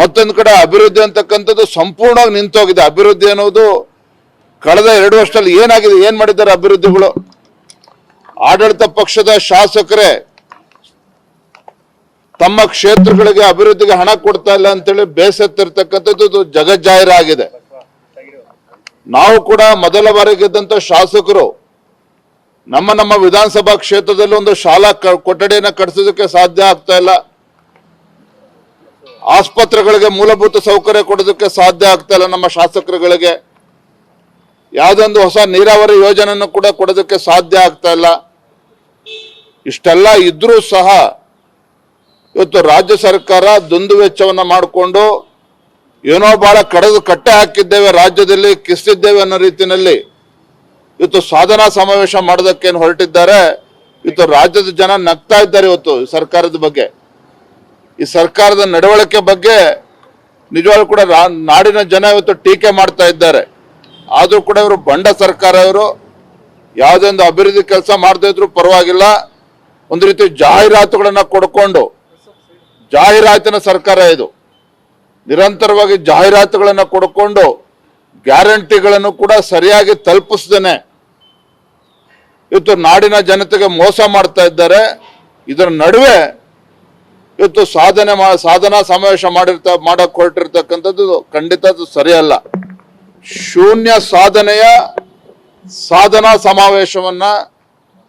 ಮತ್ತೊಂದು ಕಡೆ ಅಭಿವೃದ್ಧಿ ಅಂತಕ್ಕಂಥದ್ದು ಸಂಪೂರ್ಣವಾಗಿ ನಿಂತೋಗಿದೆ. ಅಭಿವೃದ್ಧಿ ಅನ್ನೋದು ಕಳೆದ ಎರಡು ವರ್ಷದಲ್ಲಿ ಏನಾಗಿದೆ, ಏನ್ ಮಾಡಿದ್ದಾರೆ ಅಭಿವೃದ್ಧಿಗಳು? ಆಡಳಿತ ಪಕ್ಷದ ಶಾಸಕರೇ, ತಮ್ಮ ಕ್ಷೇತ್ರಗಳಿಗೆ ಅಭಿವೃದ್ಧಿಗೆ ಹಣ ಕೊಡ್ತಾ ಇಲ್ಲ ಅಂತೇಳಿ ಬೇಸತ್ತಿರ್ತಕ್ಕಂಥದ್ದು ಜಗಜ್ಜಾಹಿರ ಆಗಿದೆ. ನಾವು ಕೂಡ ಮೊದಲ ಬಾರಿಗೆ ಇದ್ದಂಥ ಶಾಸಕರು ನಮ್ಮ ನಮ್ಮ ವಿಧಾನಸಭಾ ಕ್ಷೇತ್ರದಲ್ಲಿ ಒಂದು ಶಾಲಾ ಕೊಠಡಿಯನ್ನ ಕಟ್ಟಿಸೋದಕ್ಕೆ ಸಾಧ್ಯ ಆಗ್ತಾ ಇಲ್ಲ. ಆಸ್ಪತ್ರೆಗಳಿಗೆ ಮೂಲಭೂತ ಸೌಕರ್ಯ ಕೊಡೋದಕ್ಕೆ ಸಾಧ್ಯ ಆಗ್ತಾ ಇಲ್ಲ ನಮ್ಮ ಶಾಸಕರುಗಳಿಗೆ. ಯಾವುದೊಂದು ಹೊಸ ನೀರಾವರಿ ಯೋಜನೆಯನ್ನು ಕೂಡ ಕೊಡೋದಕ್ಕೆ ಸಾಧ್ಯ ಆಗ್ತಾ ಇಲ್ಲ. ಇಷ್ಟೆಲ್ಲ ಇದ್ರೂ ಸಹ ಇವತ್ತು ರಾಜ್ಯ ಸರ್ಕಾರ ದುಂದು ವೆಚ್ಚವನ್ನ ಮಾಡಿಕೊಂಡು ಏನೋ ಬಹಳ ಕಡದು ಕಟ್ಟೆ ಹಾಕಿದ್ದೇವೆ, ರಾಜ್ಯದಲ್ಲಿ ಕಿಸ್ತಿದ್ದೇವೆ ಅನ್ನೋ ರೀತಿಯಲ್ಲಿ ಇವತ್ತು ಸಾಧನಾ ಸಮಾವೇಶ ಮಾಡೋದಕ್ಕೆ ಏನು ಹೊರಟಿದ್ದಾರೆ. ಇವತ್ತು ರಾಜ್ಯದ ಜನ ನಗ್ತಾ ಇದ್ದಾರೆ ಇವತ್ತು ಸರ್ಕಾರದ ಬಗ್ಗೆ. ಈ ಸರ್ಕಾರದ ನಡವಳಿಕೆ ಬಗ್ಗೆ ನಿಜವಾಗ್ಲೂ ಕೂಡ ನಾಡಿನ ಜನ ಇವತ್ತು ಟೀಕೆ ಮಾಡ್ತಾ ಇದ್ದಾರೆ. ಆದರೂ ಕೂಡ ಇವರು ಬಂಡ ಸರ್ಕಾರ ಇವರು. ಯಾವುದೇ ಒಂದು ಅಭಿವೃದ್ಧಿ ಕೆಲಸ ಮಾಡದೇ ಇದ್ರು ಪರವಾಗಿಲ್ಲ. ಒಂದು ರೀತಿ ಜಾಹೀರಾತುಗಳನ್ನ ಕೊಡ್ಕೊಂಡು ಜಾಹೀರಾತಿನ ಸರ್ಕಾರ ಇದು. ನಿರಂತರವಾಗಿ ಜಾಹೀರಾತುಗಳನ್ನ ಕೊಡ್ಕೊಂಡು ಗ್ಯಾರಂಟಿಗಳನ್ನು ಕೂಡ ಸರಿಯಾಗಿ ತಲುಪಿಸ್ದೇನೆ ಇವತ್ತು ನಾಡಿನ ಜನತೆಗೆ ಮೋಸ ಮಾಡ್ತಾ ಇದ್ದಾರೆ. ಇದರ ನಡುವೆ ಇವತ್ತು ಸಾಧನೆ ಮಾ, ಸಾಧನಾ ಸಮಾವೇಶ ಮಾಡಿರ್ತ, ಮಾಡಕ್ ಹೊರಟಿರ್ತಕ್ಕಂಥದ್ದು ಖಂಡಿತ ಅದು ಸರಿಯಲ್ಲ. ಶೂನ್ಯ ಸಾಧನೆಯ ಸಾಧನಾ ಸಮಾವೇಶವನ್ನ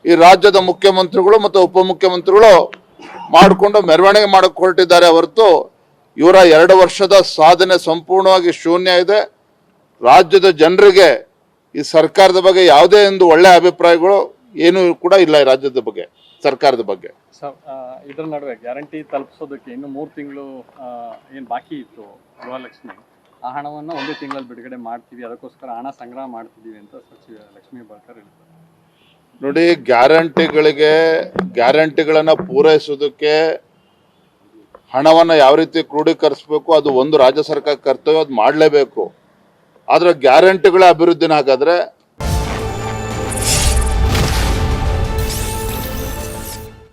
ಈ ರಾಜ್ಯದ ಮುಖ್ಯಮಂತ್ರಿಗಳು ಮತ್ತು ಉಪಮುಖ್ಯಮಂತ್ರಿಗಳು ಮಾಡಿಕೊಂಡು ಮೆರವಣಿಗೆ ಮಾಡಕ್ ಹೊರಟಿದ್ದಾರೆ ಹೊರತು ಇವರ ಎರಡು ವರ್ಷದ ಸಾಧನೆ ಸಂಪೂರ್ಣವಾಗಿ ಶೂನ್ಯ ಇದೆ. ರಾಜ್ಯದ ಜನರಿಗೆ ಈ ಸರ್ಕಾರದ ಬಗ್ಗೆ ಯಾವುದೇ ಒಂದು ಒಳ್ಳೆ ಅಭಿಪ್ರಾಯಗಳು ಏನು ಕೂಡ ಇಲ್ಲ ಈ ರಾಜ್ಯದ ಬಗ್ಗೆ ಸರ್ಕಾರದ ಬಗ್ಗೆ. ಇದರ ನಡುವೆ ಗ್ಯಾರಂಟಿ ತಲುಪಿಸೋದಕ್ಕೆ ಇನ್ನು ಮೂರು ತಿಂಗಳು ಏನು ಬಾಕಿ ಇತ್ತು ಗೃಹಲಕ್ಷ್ಮಿ ಆ ಹಣವನ್ನು ಒಂದೇ ತಿಂಗಳಲ್ಲಿ ಬಿಡುಗಡೆ ಮಾಡ್ತೀವಿ ಅದಕ್ಕೋಸ್ಕರ ಹಣ ಸಂಗ್ರಹ ಮಾಡ್ತಿದ್ದೀವಿ ಅಂತ ಸಚಿವ ಲಕ್ಷ್ಮೀ ಹೆಬ್ಬಾಳ್ಕರ್ ಹೇಳ್ತಾರೆ. ನೋಡಿ ಗ್ಯಾರಂಟಿಗಳಿಗೆ ಗ್ಯಾರಂಟಿಗಳನ್ನು ಪೂರೈಸೋದಕ್ಕೆ ಹಣವನ್ನು ಯಾವ ರೀತಿ ಕ್ರೋಢೀಕರಿಸಬೇಕು ಅದು ಒಂದು ರಾಜ್ಯ ಸರ್ಕಾರ ಕರ್ತವ್ಯ ಅದು ಮಾಡಲೇಬೇಕು. ಆದರೆ ಗ್ಯಾರಂಟಿಗಳ ಅಭಿವೃದ್ಧಿನ ಹಾಗಾದ್ರೆ